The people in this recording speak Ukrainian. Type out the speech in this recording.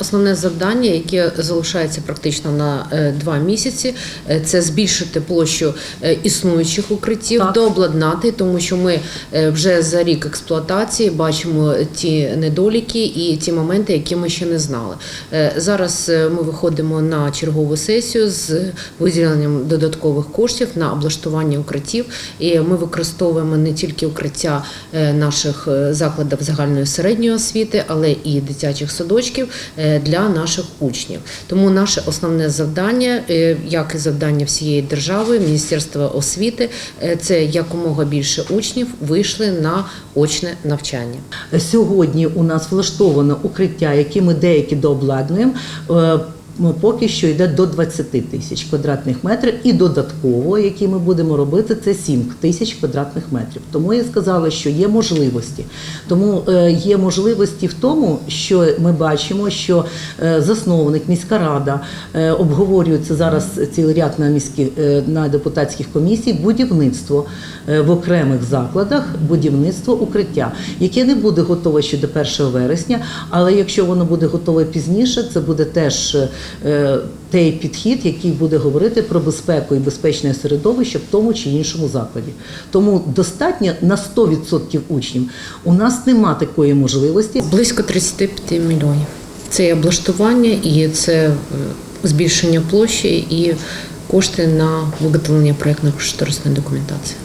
основне завдання, яке залишається практично на е, два місяці, е, це збільшити площу е, існуючих укриттів, Так. дообладнати, тому що ми вже за рік експлуатації бачимо ті недоліки і ті моменти, які ми ще не знали. Зараз ми виходимо на чергову сесію з виділенням додаткових коштів на облаштування укриттів. І ми використовуємо не тільки укриття наших закладів загальної середньої освіти, але і дитячих садочків для наших учнів. Тому наше основне завдання, е, як і завдання всієї держави, Міністерства освіти, е, це якомога більше учнів вийшли на очне навчання. Сьогодні у нас влаштовано укриття, які ми деякі дообладнуємо. Поки що йде до 20 тисяч квадратних метрів, і додатково, які ми будемо робити, це 7 тисяч квадратних метрів. Тому я сказала, що є можливості. Тому е, є можливості в тому, що ми бачимо, що е, засновник, міська рада е, обговорюється зараз цілий ряд на міських е, на депутатських комісій будівництво в окремих закладах, будівництво укриття, яке не буде готове ще до 1 вересня, але якщо воно буде готове пізніше, це буде теж той підхід, який буде говорити про безпеку і безпечне середовище в тому чи іншому закладі. Тому достатньо на 100% учнів. У нас нема такої можливості. Близько 35 мільйонів. Це і облаштування, і це е, збільшення площі, і кошти на виготовлення проєктно-кошторисної документації.